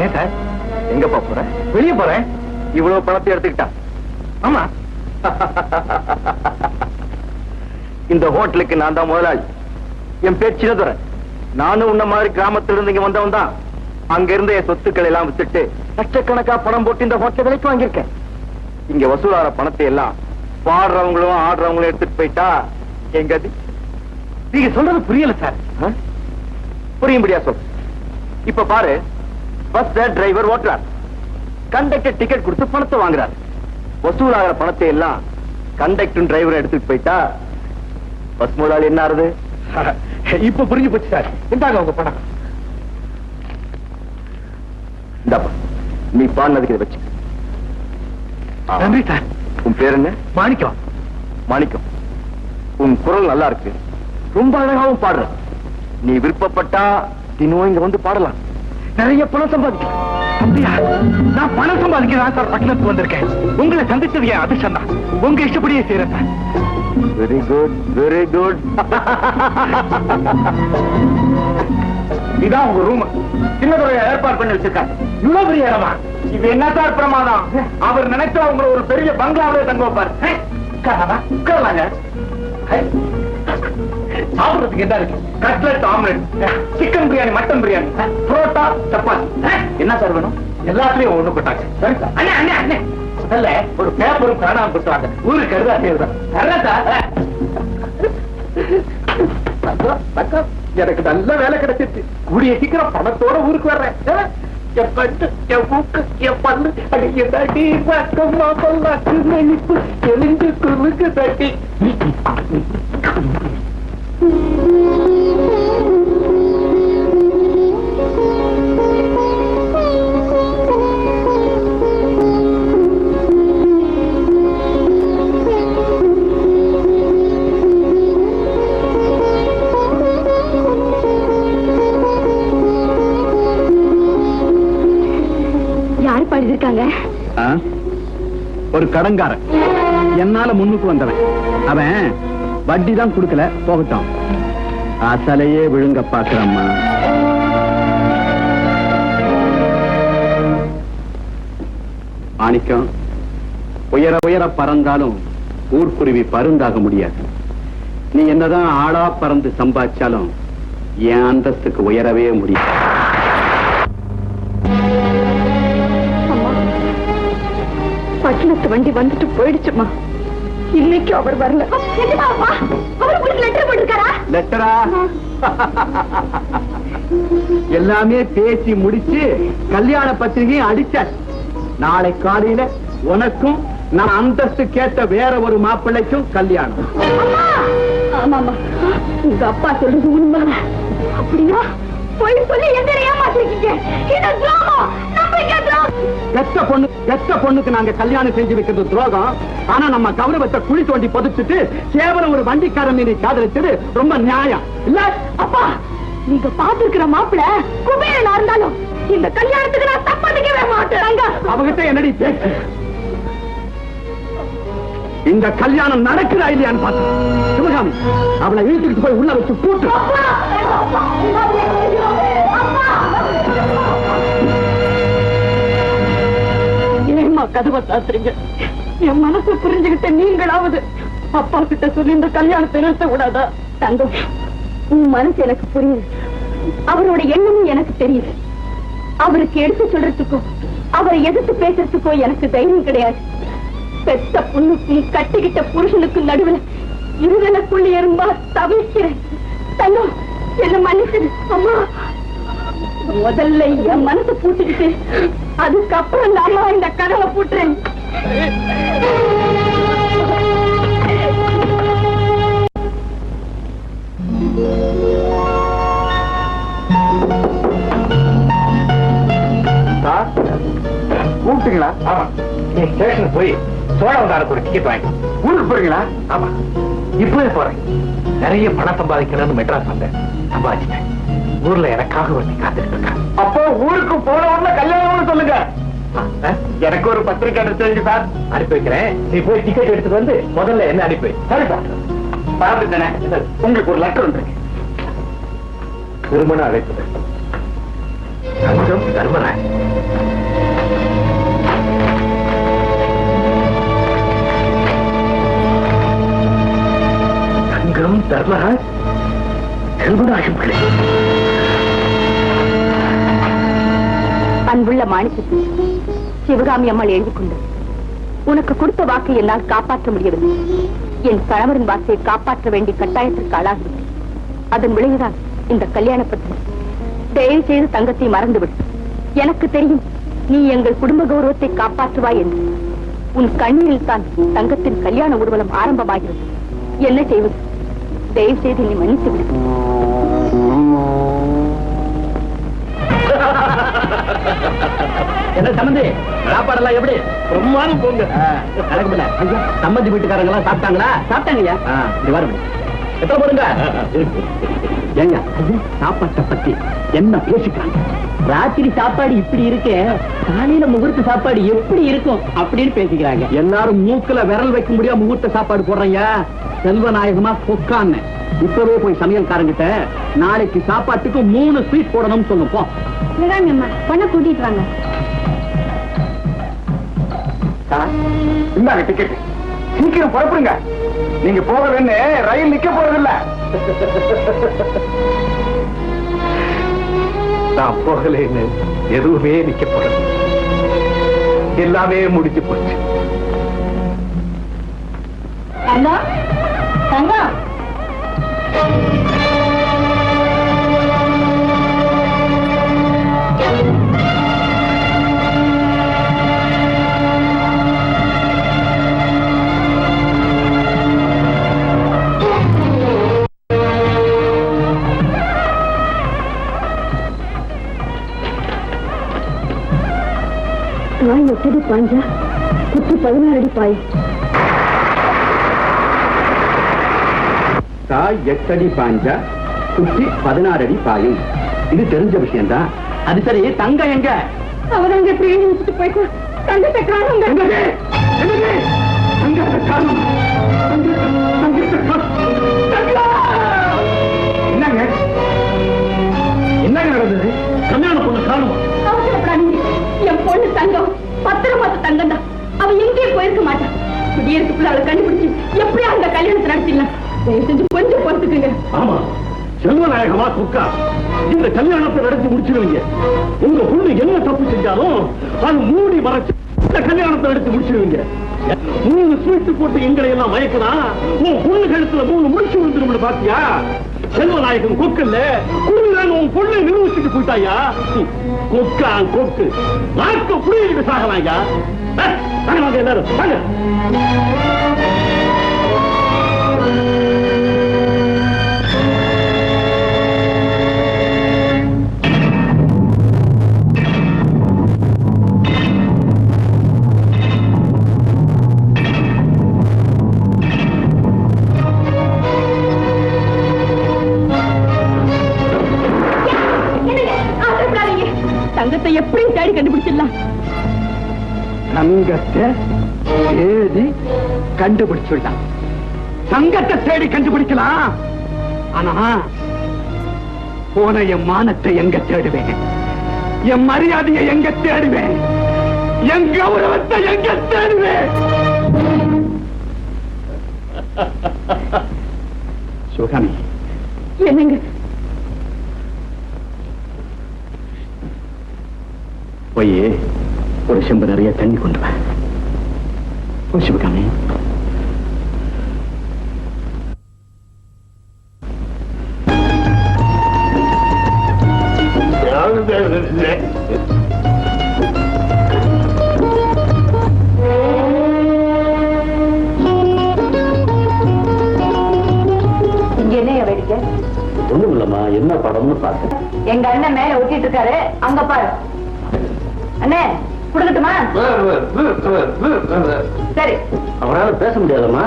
ஏன் சார்? எங்கப்பா போற? வெளியே போறேன் இவ்வளவு பணத்தை எடுத்துக்கிட்டான் ஆமா. இந்த ஹோட்டலுக்கு நான் தான் முதலாளி. என் பேர் சின்னதுரை. நானும் உன்ன மாதிரி கிராமத்துல இருந்து இங்க வந்தவன் தான். அங்க இருந்த என் சொத்துக்களை எல்லாம் வித்துட்டு லட்சக்கணக்கா பணம் போட்டு இந்த ஹோட்டல் விலைக்கு வாங்கியிருக்கேன். இங்க வசூலாற பணத்தை எல்லாம் பாடுறவங்களும் ஆடுறவங்களும் எடுத்துட்டு போயிட்டா எங்க அது? நீங்க சொல்றது புரியல சார். புரியும்படியா சொல். இப்ப பாரு பஸ் டிரைவர் ஓட்டுறார். கண்டக்டர் டிக்கெட் கொடுத்து பணத்தை வாங்குறாரு. வசூலாகிற பணத்தை எல்லாம் கண்டக்டர் டிரைவர் எடுத்துட்டு போயிட்டா பஸ் முதலாளி என்ன ஆறுது? இப்ப புரிஞ்சு போச்சு சார். இந்தாங்க உங்க பணம். இந்தாப்பா நீ பாடினதுக்கு இதை வச்சு. நன்றி சார். உன் பேர் என்ன? மாணிக்கம். மாணிக்கம். உன் குரல் நல்லா இருக்கு. ரொம்ப அழகாவும் பாடுற. நீ விருப்பப்பட்டா தினம் இங்க வந்து பாடலாம். நிறைய பணம் சம்பாதிக்கலாம் அப்படியா நான் பணம் சம்பாதிக்கிறேன் சார் பட்டணத்துக்கு வந்திருக்கேன். உங்களை சந்திச்சது என் அதிர்ஷ்டம் தான். உங்க இஷ்டப்படியே செய்யறேன் வெரி குட் வெரி குட் இதான் உங்க ரூம் சின்னதுரை ஏற்பாடு பண்ணி வச்சிருக்காங்க. இவ்வளவு பெரிய இடமா? இது என்ன சார் பிரமாதம்? அவர் நினைச்சா உங்களை ஒரு பெரிய பங்களாவிலே தங்க வைப்பார்? உட்காரலாங்க. சாப்பிடுறதுக்கு என்ன இருக்கு. Cutlet omelette chicken biryani mutton biryani parotta chapati என்ன சார் வேணும்? எல்லாத்துலயும் ஒண்ணு போட்டாங்க அண்ணே அண்ணே அண்ணே. முதல்ல ஒரு பேப்பரும் காணாம போட்டுவாங்க ஊருக்கு கருதா தங்கம், எனக்கு நல்ல வேலை கிடைச்சிருச்சு. கூடிய சீக்கிரம் பணத்தோட ஊருக்கு வர்றேன்? என் கட்டு என் மூக்கு என் பல்லு. அடி தட்டி பக்கமா பல்லாக்கு நெளிப்பு எலிஞ்சு குறுக்கு தட்டி. யாரு ஒரு கடங்காரன் என்னால முன்னுக்கு வந்தவன். அவன் வட்டி தான் கொடுக்கல போகட்டும். அசலையே விழுங்க பாக்குறம்மா மாணிக்கம் உயர உயர பறந்தாலும் ஊர்க்குருவி பருந்தாக முடியாது. நீ என்னதான் ஆளா பறந்து சம்பாதிச்சாலும் என் அந்தஸ்துக்கு உயரவே முடியாது. வண்டி வந்துட்டு போயிடுச்சுமா. இன்னைக்கு அவர் வரல. லெட்டர் எல்லாமே பேசி முடிச்சு கல்யாண பத்திரிகையும் அடிச்சாச்சு நாளை காலையில உனக்கும் நான் அந்தஸ்து கேட்ட வேற ஒரு மாப்பிள்ளைக்கும் கல்யாணம். ஆமாமா உங்க அப்பா சொல்றது உண்மை அப்படியா போய் சொல்லி எந்த ஏமாத்திருக்கீங்க. பெத்த பொண்ணு பெத்த பொண்ணுக்கு நாங்க கல்யாணம் செஞ்சு வைக்கிறது துரோகம். ஆனா நம்ம கௌரவத்தை குழி தோண்டி புதைச்சிட்டு கேவலம் ஒரு வண்டிக்காரன் மீனை காதலிச்சது ரொம்ப நியாயம். இல்ல? அப்பா நீங்க பாத்துருக்கிற மாப்பிள குபேரனா இருந்தாலும் இந்த கல்யாணத்துக்கு நான் சம்மதிக்கவே மாட்டேன். அவகிட்ட என்னடி பேச்சு? இந்த கல்யாணம் நடக்குதா இல்லையான்னு பார்த்தேன் சிவகாமி அவளை வீட்டுக்கு போய் உள்ள வச்சு பூட்டு. ஏமா கதவை சாத்துறீங்க. என் மனசு புரிஞ்சுகிட்ட நீங்களாவது அப்பா கிட்ட சொல்லி இந்த கல்யாணத்தை நிறுத்த கூடாதா தங்கம் உன் மனசு எனக்கு புரியுது. அவரோட எண்ணமும் எனக்கு தெரியுது. அவருக்கு எடுத்து சொல்றதுக்கோ அவரை எதிர்த்து பேசுறதுக்கோ எனக்கு தைரியம் கிடையாது. பெத்த பொண்ணுக்கும் கட்டிக்கிட்ட புருஷனுக்கும் நடுவில் இருதலுக்குள்ள எறும்பா தவிக்கிறேன் தங்கம் என்ன மன்னிச்சிடு அம்மா. முதல்ல என் மனசு பூட்டிக்கிட்டு அதுக்கப்புறம் நாம இந்த கதவை பூட்டுறேன். சார் கூப்பிட்டீங்களா? ஆமா. நீ ஸ்டேஷனுக்கு போய் சோழவந்தாருக்கு ஒரு டிக்கெட் வாங்கி ஊருக்கு போறீங்களா? ஆமா. இப்பவே போறேன். நிறைய பணம் சம்பாதிக்கணும்னு மெட்ராஸ் வந்தேன். சம்பாதிச்சிட்டேன். ஊர்ல எனக்காக ஒருத்தி காத்துட்டு இருக்கா அப்போ ஊருக்கு போன உடனே கல்யாணம்னு சொல்லுங்க. எனக்கு ஒரு பத்திரிக்கை அனுப்பிச்சு சார். அனுப்பி வைக்கிறேன். நீ போய் டிக்கெட் எடுத்துட்டு வந்து முதல்ல என்ன அனுப்பி. சரி சார். பார்த்து தானே உங்களுக்கு ஒரு லெட்டர் வந்துருக்கு திருமண அழைப்பு. தர்மராஜ் தர்மராஜ் செல்வநாயகம் பிள்ளை மாணிக்கத்தில் சிவகாமி அம்மாள் எழுதி கொண்டு உனக்கு கொடுத்த வாக்கை என்னால் காப்பாற்ற முடியவில்லை. என் கணவரின் வாக்கை காப்பாற்ற வேண்டிய கட்டாயத்திற்கு ஆளாகிவிட்டேன். அதன் விளைவுதான் இந்த கல்யாண பத்திரம் தயவு செய்து தங்கத்தை மறந்துவிடு. எனக்கு தெரியும் நீ எங்கள் குடும்ப கௌரவத்தை காப்பாற்றுவாய் என்று. உன் கண்ணீரில் தான் தங்கத்தின் கல்யாண ஊர்வலம் ஆரம்பமாகிறது. என்ன செய்வது? தயவு செய்து நீ மன்னித்து விடு என்ன சம்பந்தி? சாப்பாடெல்லாம் எப்படி? பிரம்மாதம் போங்க. சம்பந்தி வீட்டுக்காரங்க எல்லாம் சாப்பிட்டாங்களா? சாப்பிட்டாங்கய்யா. இது வரும் எத்தனை போடுங்க ஏங்க சாப்பாட்டை பத்தி என்ன பேசிட்டாங்க ராத்திரி சாப்பாடு இப்படி இருக்கே காலையில முகூர்த்த சாப்பாடு எப்படி இருக்கும் அப்படின்னு பேசிக்கிறாங்க. எல்லாரும் மூக்குல விரல் வைக்க முடியாம முகூர்த்த சாப்பாடு போடுறீங்க செல்வநாயகமா கொக்கான்னு இப்பவே போய் சமையல்காரங்கிட்ட நாளைக்கு சாப்பாட்டுக்கு மூணு ஸ்வீட் போடணும்னு சொல்லும் போ. பொண்ணை கூட்டிட்டு வாங்க. இந்தாங்க டிக்கெட் சீக்கிரம் புறப்படுங்க. நீங்க போகலன்னு ரயில் நிக்க போறதில்ல. நான் போகலைன்னு எதுவுமே நிக்க போறது எல்லாமே முடிஞ்சு போச்சு. தங்கம் தங்கம். நாய் எட்டடி பாஞ்சா குத்து பதினாறு அடி பாய். தாய் எட்டடி பாஞ்சா குட்டி பதினாறு அடி பாயும். இது தெரிஞ்ச விஷயம்தான். அது சரி தங்கம் எங்க? அவதாங்க எப்படி வச்சுட்டு போயிட்டு. தங்கத்தை காணுங்க. என்னங்க? என்னங்க நடந்தது? கல்யாண பொண்ணு காணும்? அவசரப்படாதீங்க. என் பொண்ணு தங்கம். பத்திரமாத்த தங்கம் தான். அவ எங்கேயும் போயிருக்க மாட்டான் குடியரசுக்குள்ள அவளை கண்டுபிடிச்சு எப்படியா அந்த கல்யாணத்தை நடத்திடலாம். தயவு செஞ்சு கொஞ்சம் ஆமா. செல்வநாயகமா குக்கா. இந்த கல்யாணத்தை நடத்தி முடிச்சிருவீங்க. உங்க பொண்ணு என்ன தப்பு செஞ்சாலும் அது மூடி மறைச்சு இந்த கல்யாணத்தை நடத்தி முடிச்சிருவீங்க. மூணு ஸ்வீட்டு போட்டு எங்களை எல்லாம் மயக்கலாம் உன் பொண்ணு கழுத்துல மூணு முடிச்சு விழுந்துடும் பாத்தியா? செல்வநாயகன் கொக்கல்ல குழுவிலான உன் பொண்ணை நிரூபிச்சுட்டு போயிட்டாயா? கொக்கா கொக்கு. நாக்க சாகலாயா சாகலாங்க வாங்க எல்லாரும் வாங்க. தங்கத்தை எப்படியும் தேடி கண்டுபிடிச்சிடலாம். தங்கத்தை தேடி கண்டுபிடிச்சுடலாம். தங்கத்தை தேடி கண்டுபிடிக்கலாம். ஆனா போன என் மானத்தை எங்க தேடுவேன்? என் மரியாதையை எங்க தேடுவேன்? என் கௌரவத்தை எங்க தேடுவேன்? சிவகாமி என்னங்க? போய் ஒரு செம்பு நிறைய தண்ணி கொண்டு வா. சிவகாமி. ஒண்ணும் இல்லம்மா என்ன படம்னு பார்த்தேன் எங்க அண்ணன் மேல ஒட்டிட்டு இருக்காரு. அங்க பாரு. அண்ணே குடுக்கட்டுமா? சரி. அவரால் பேச முடியாதம்மா.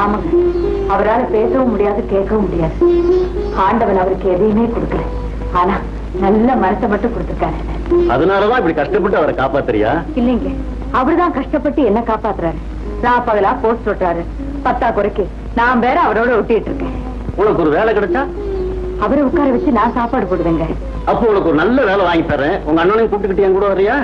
ஆமாங்க. அவரால பேசவும் முடியாது கேட்கவும் முடியாது. ஆண்டவன் அவருக்கு எதையுமே கொடுக்கல. ஆனா நல்ல மனசை மட்டும் கொடுத்துருக்காரு. அதனாலதான் இப்படி கஷ்டப்பட்டு அவரை காப்பாத்துறியா? இல்லைங்க. அவர்தான் கஷ்டப்பட்டு என்ன காப்பாத்துறாரு? நான் பகலா போஸ்ட் ஒட்டுறாரு பத்தா குறைக்கு. நான் வேற அவரோட ஒட்டிட்டு இருக்கேன். உனக்கு ஒரு வேலை கிடைச்சா? அவரை உட்கார வச்சு நான் சாப்பாடு போடுவேங்க. அப்போ உனக்கு ஒரு நல்ல வேலை வாங்கி தரேன். உங்க அண்ணனையும் கூப்பிட்டுக்கிட்டு என் கூட வரியா